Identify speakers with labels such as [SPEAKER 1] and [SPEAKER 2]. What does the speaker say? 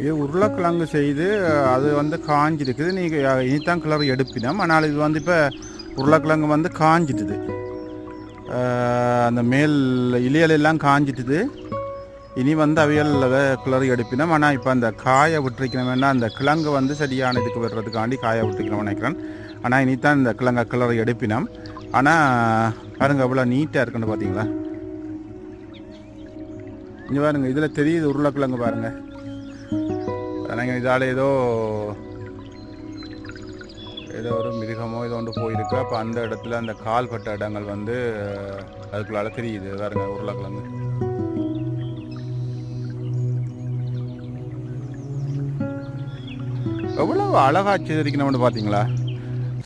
[SPEAKER 1] இது உருளைக்கிழங்கு செய்து அது வந்து காஞ்சிருக்குது. நீங்கள் இனித்தான் கிளறி எடுப்பினோம். ஆனால் இது வந்து இப்போ உருளைக்கிழங்கு வந்து காஞ்சிட்டுது. அந்த மேல் இலையல் எல்லாம் காஞ்சிட்டுது. இனி வந்து அவியல் அதை கிளறி எடுப்பினோம். ஆனால் இப்போ அந்த காய விட்டுருக்கணும் அந்த கிழங்கு வந்து சரியான இதுக்கு வர்றதுக்காண்டி காய விட்டுருக்கணும் நினைக்கிறேன். ஆனால் இனித்தான் இந்த கிழங்கை கிளறி எடுப்பினோம். ஆனால் பாருங்க அவ்வளோ நீட்டாக இருக்குன்னு பார்த்தீங்களா இங்கே பாருங்க இதில் தெரியுது உருளைக்கிழங்கு பாருங்கள் நாங்கள் இதால் ஏதோ ஏதோ ஒரு மிருகமோ ஏதோ ஒன்று போயிருக்கு அப்போ அந்த இடத்துல அந்த கால் பட்ட இடங்கள் வந்து அதுக்குள்ளால தெரியுது வேறுங்க உருளைக்கிழங்கு எவ்வளோ அழகா செய்திருக்கணும்னு பார்த்தீங்களா